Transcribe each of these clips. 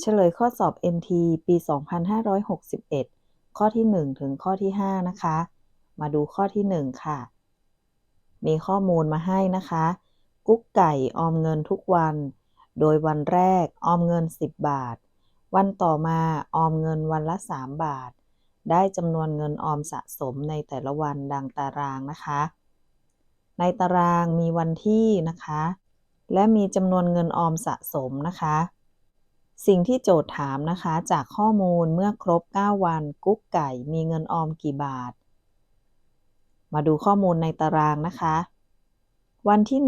เฉลยข้อสอบ NT ปี 2561 ข้อที่ 1 ถึงข้อที่ 5 นะคะ มาดูข้อที่ 1 ค่ะ มีข้อมูลมาให้นะคะ กุ๊กไก่ออมเงินทุกวัน โดยวันแรกออมเงิน 10 บาท วันต่อมาออมเงินวันละ 3 บาท ได้จำนวนเงินออมสะสมในแต่ละวันดังตารางนะคะ ในตารางมีวันที่นะคะ และมีจำนวนเงินออมสะสมนะคะ สิ่งที่โจทย์ถามนะคะ จากข้อมูลเมื่อครบ 9 วัน กุ๊กไก่มีเงินออมกี่บาท มาดูข้อมูลในตารางนะคะ วันที่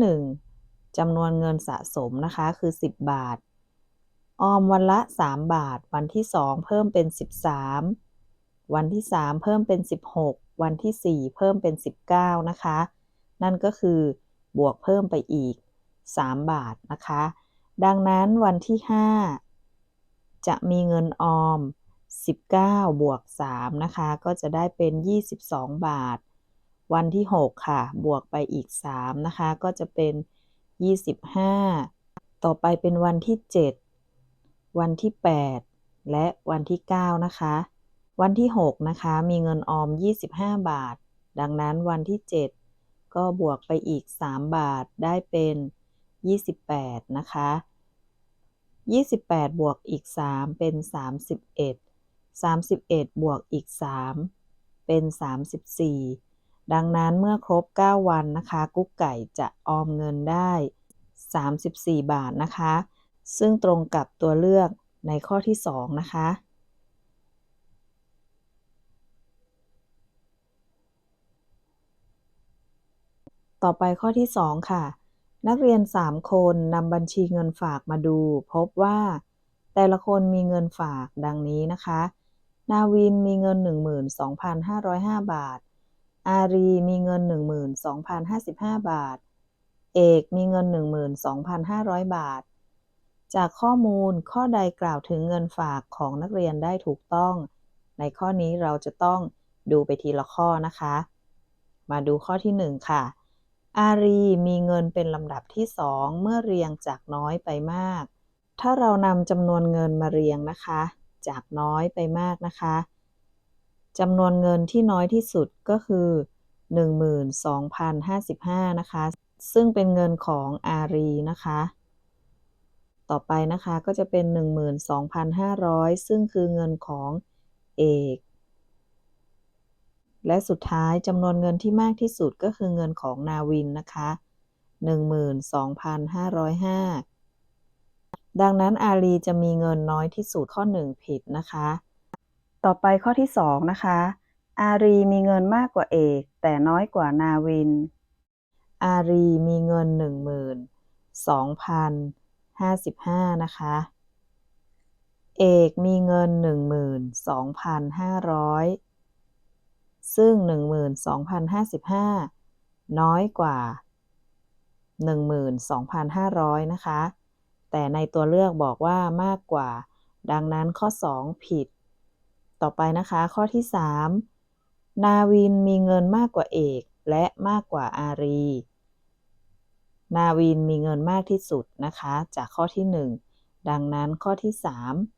1จำนวนเงินสะสมนะคะคือ 10 บาท ออมวันละ 3 บาท วันที่ 2 เพิ่มเป็น 13 วันที่ 3 เพิ่มเป็น 16 วันที่ 4 เพิ่มเป็น 19 นะคะ นั่นก็คือบวกเพิ่มไปอีก 3 บาทนะคะ ดังนั้นวันที่ 5 จะมีเงินออม 19 บวก 3 นะคะ ก็จะได้เป็น 22 บาท วันที่ 6 ค่ะ บวกไปอีก 3 นะคะ ก็จะเป็น 25 ต่อไปเป็นวันที่ 7 วันที่ 8 และวันที่ 9 นะคะ วันที่ 6 นะคะ มีเงินออม 25 บาท ดังนั้นวันที่ 7 ก็บวกไปอีก 3 บาท ได้เป็น 28 นะคะ 28 บวกอีก 3 เป็น 31 31 บวกอีก 3 เป็น 34 ดังนั้นเมื่อครบ 9 วันนะคะ กุ๊กไก่จะออมเงินได้ 34 บาทนะคะ ซึ่งตรงกับตัวเลือกในข้อที่ 2 นะคะต่อไปข้อที่ 2 ค่ะ นักเรียน3คนนำบัญชีเงินฝากมาดู พบว่า แต่ละคนมีเงินฝากดังนี้นะคะ นาวินมีเงิน 12,505 บาท อารีมีเงิน 12,055 บาท เอกมีเงิน 12,500 บาท จากข้อมูลข้อใดกล่าวถึงเงินฝากของนักเรียนได้ถูกต้อง ในข้อนี้เราจะต้องดูไปทีละข้อนะคะ มาดูข้อที่ 1 ค่ะ อารีมีเงินเป็นลำดับที่2เมื่อเรียงจากน้อยไปมาก ถ้าเรานำจำนวนเงินมาเรียงนะคะ จากน้อยไปมากนะคะจำนวนเงินที่น้อยที่สุดก็คือ 12,055 นะคะ ซึ่งเป็นเงินของอารีนะคะ ต่อไปนะคะก็จะเป็น 12,500 ซึ่งคือเงินของเอก และสุดท้ายจำนวนเงินที่มากที่สุดก็คือเงินของนาวินนะคะ 12,505 ดังนั้นอารีจะมีเงินน้อยที่สุดข้อ 1 ผิดนะคะ ต่อไปข้อที่ 2 นะคะ อารีมีเงินมากกว่าเอก แต่น้อยกว่านาวิน อารีมีเงิน 12,055 นะคะเอกมีเงิน 12,500 ซึ่ง 12,055 น้อยกว่า 12,500 นะคะ แต่ในตัวเลือกบอกว่ามากกว่า ดังนั้นข้อ 2 ผิด ต่อไปนะคะ ข้อที่ 3 นาวินมีเงินมากกว่าเอกและมากกว่าอารี นาวินมีเงินมากที่สุดนะคะ จากข้อที่ 1 ดังนั้นข้อที่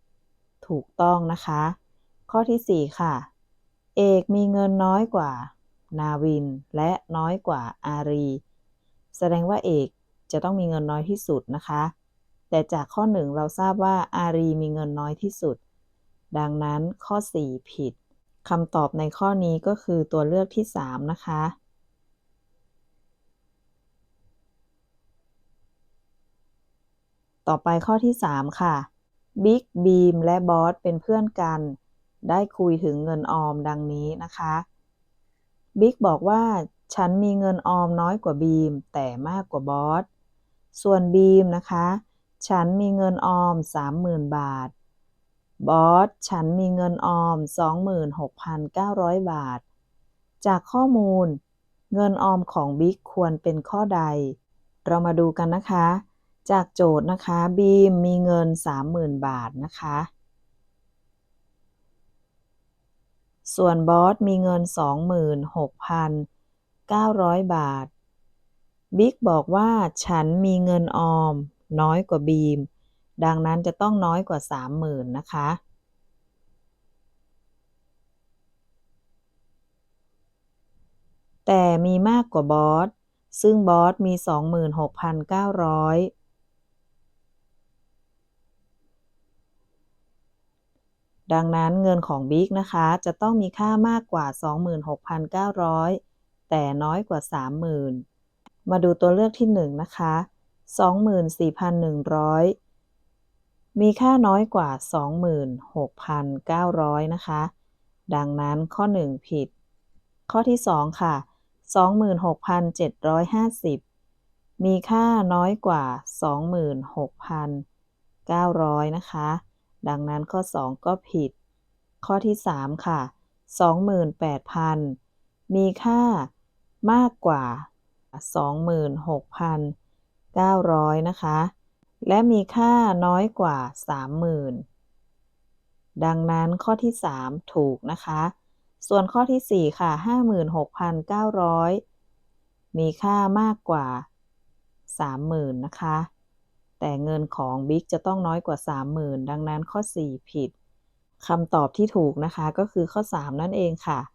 3 ถูกต้องนะคะ ข้อที่ 4 ค่ะ เอกมีเงินน้อยกว่า นาวินและน้อยกว่าอารี แสดงว่าเอกจะต้องมีเงินน้อยที่สุดนะคะ แต่จากข้อ1เราทราบว่าอารีมีเงินน้อยที่สุด ดังนั้นข้อ 4 ผิดคำตอบในข้อนี้ก็คือตัวเลือกที่ 3 นะคะ ต่อไปข้อที่ 3 ค่ะ บิ๊กบีมและบอสเป็นเพื่อนกัน ได้คุยถึงเงินออมดังนี้นะคะบิ๊กบอกว่าฉันมีเงินออมน้อยกว่าบีม แต่มากกว่าบอส ส่วนบีมนะคะ ฉันมีเงินออม 30,000 บาท บอส ฉันมีเงินออม 26,900 บาท จากข้อมูล เงินออมของบิ๊กควรเป็นข้อใด เรามาดูกันนะคะ จากโจทย์นะคะ บีมมีเงิน 30,000 บาทนะคะ ส่วนบอสมีเงิน 26,900 บาท บิ๊กบอกว่าฉันมีเงินออม น้อยกว่าบีม ดังนั้นจะต้องน้อยกว่า 30,000 นะคะ แต่มีมากกว่าบอส ซึ่งบอสมี 26,900 ดังนั้นเงินของบิ๊กนะคะจะต้องมีค่ามากกว่า 26,900 แต่น้อยกว่า 30,000 มาดูตัวเลือกที่ 1 นะคะ 24,100 มีค่าน้อยกว่า 26,900 นะคะ ดังนั้นข้อ 1 ผิด ข้อที่ 2 ค่ะ 26,750 มีค่าน้อยกว่า 26,900 นะคะ ดังนั้นข้อ 2 ก็ผิด ข้อที่ 3 ค่ะ 28,000 มีค่ามากกว่า 26,900 นะคะ และมีค่าน้อยกว่า 30,000 ดังนั้นข้อที่ 3 ถูกนะคะ ส่วนข้อที่ 4 ค่ะ 56,900 มีค่ามากกว่า 30,000 นะคะ แต่เงินของบิ๊กจะต้องน้อยกว่า 30,000 ดังนั้นข้อ 4 ผิดคำตอบที่ถูกนะคะก็คือข้อ 3 นั่นเองค่ะ 28,000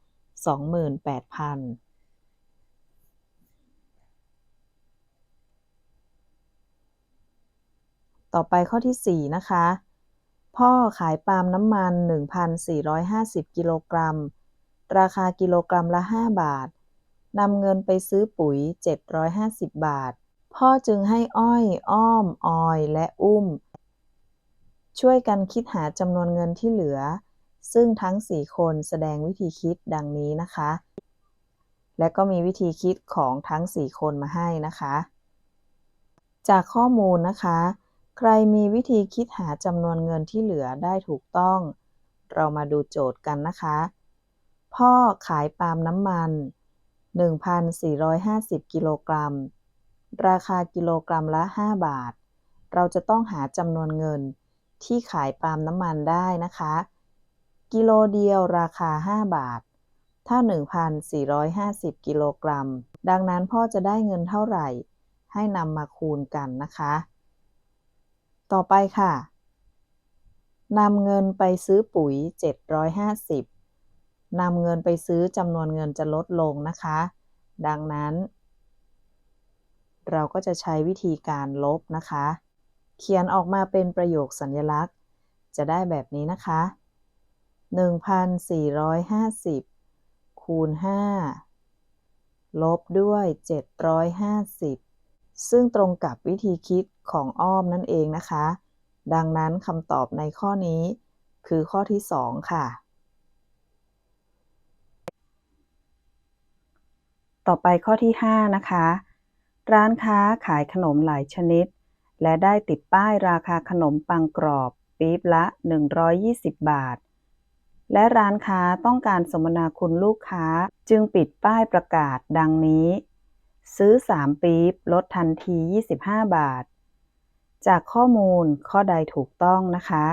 ต่อไปข้อที่ 4 นะคะ พ่อขายปาล์มน้ำมัน 1,450 กิโลกรัม ราคากิโลกรัมละ 5 บาท นำเงินไปซื้อปุ๋ย 750 บาท พ่อจึงให้อ้อย อ้อม ออย และอุ้ม ช่วยกันคิดหาจำนวนเงินที่เหลือ ซึ่งทั้ง4คนแสดงวิธีคิดดังนี้นะคะ และก็มีวิธีคิดของทั้ง4คนมาให้นะคะ จากข้อมูลนะคะ ใครมีวิธีคิดหาจำนวนเงินที่เหลือได้ถูกต้อง เรามาดูโจทย์กันนะคะ พ่อขายปาล์มน้ำมัน 1,450 กิโลกรัม ราคากิโลกรัมละ 5 บาท เราจะต้องหาจำนวนเงินที่ขายปาล์มน้ำมันได้นะคะ กิโลเดียวราคา 5 บาท ถ้า 1,450 กิโลกรัม ดังนั้นพ่อจะได้เงินเท่าไหร่ ให้นำมาคูณกันนะคะ ต่อไปค่ะนำเงินไปซื้อปุ๋ย 750นำเงินไปซื้อจำนวนเงินจะลดลงนะคะ ดังนั้น เราก็จะใช้วิธีการลบนะคะ เขียนออกมาเป็นประโยคสัญลักษณ์ จะได้แบบนี้นะคะ 1,450 คูณ 5 ลบด้วย 750 ซึ่งตรงกับวิธีคิดของอ้อมนั่นเองนะคะ ดังนั้นคำตอบในข้อนี้คือข้อที่ 2 ค่ะ ต่อไปข้อที่ 5 นะคะ ร้านค้าขายขนมหลายชนิด และได้ติดป้ายราคาขนมปังกรอบปี๊บละ 120 บาท และร้านค้าต้องการสมนาคุณลูกค้าจึงปิดป้ายประกาศดังนี้ ซื้อ 3 ปี๊บลดทันที 25 บาท จากข้อมูลข้อใดถูกต้องนะคะ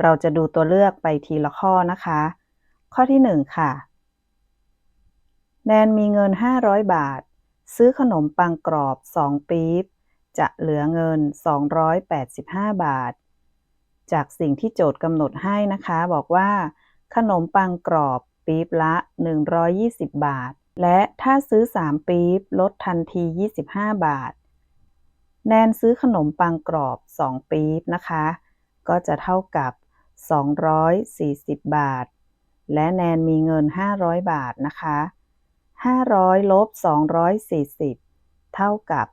เราจะดูตัวเลือกไปทีละข้อนะคะ ข้อที่ 1 ค่ะ แนนมีเงิน 500 บาท ซื้อขนมปังกรอบ 2 ปี๊บ จะเหลือเงิน 285 บาท จากสิ่งที่โจทย์กำหนดให้นะคะ บอกว่า ขนมปังกรอบปี๊บละ 120 บาท และถ้าซื้อ 3 ปี๊บ ลดทันที 25 บาท แนนซื้อขนมปังกรอบ 2 ปี๊บนะคะ ก็จะเท่ากับ 240 บาท และแนนมีเงิน 500 บาทนะคะ 500ลบ240 เท่ากับ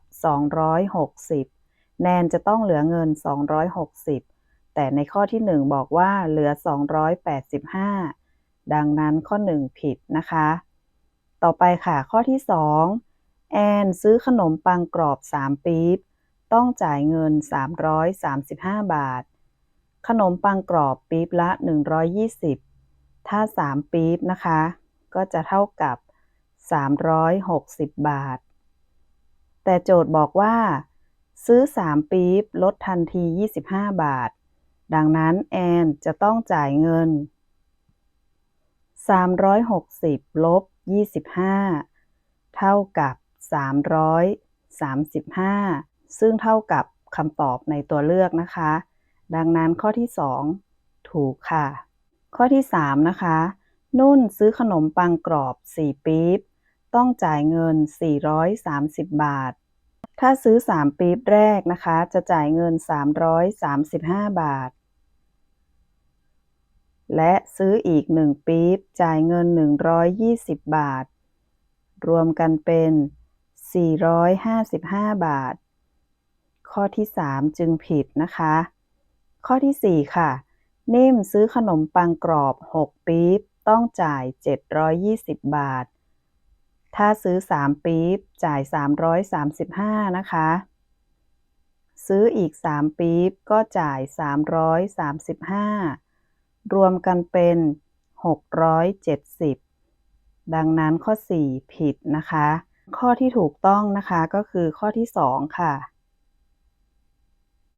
260 แนนจะต้องเหลือเงิน 260 แต่ในข้อที่ 1 บอกว่าเหลือ 285 ดังนั้นข้อ 1 ผิดนะคะ ต่อไปค่ะข้อที่ 2 แอนซื้อขนมปังกรอบ 3 ปี๊บ ต้องจ่ายเงิน 335 บาท ขนมปังกรอบปี๊บละ 120 ถ้า 3 ปี๊บนะคะ ก็จะเท่ากับ 360 บาท แต่โจทย์บอกว่า ซื้อ 3 ปี๊บลดทันที 25 บาท ดังนั้นแอนจะต้องจ่ายเงิน 360 ลบ 25 เท่ากับ 335 ซึ่งเท่ากับคำตอบในตัวเลือกนะคะ ดังนั้นข้อที่ 2 ถูกค่ะ ข้อที่ 3 นะคะ นุ่นซื้อขนมปังกรอบ 4 ปี๊บ ต้องจ่ายเงิน 430 บาท ถ้าซื้อ 3 ปี๊บแรกนะคะ จะจ่ายเงิน 335 บาท และซื้ออีก 1 ปี๊บจ่ายเงิน 120 บาท รวมกันเป็น 455 บาท ข้อที่ 3 จึงผิดนะคะ ข้อที่ 4 ค่ะ นิ่มซื้อขนมปังกรอบ 6 ปี๊บต้องจ่าย 720 บาท ถ้าซื้อ 3 ปี๊บจ่าย 335 นะคะ ซื้ออีก 3 ปี๊บก็จ่าย 335 รวมกันเป็น 670 ดังนั้นข้อ 4 ผิดนะคะ ข้อที่ถูกต้องนะคะก็คือข้อที่ 2 ค่ะ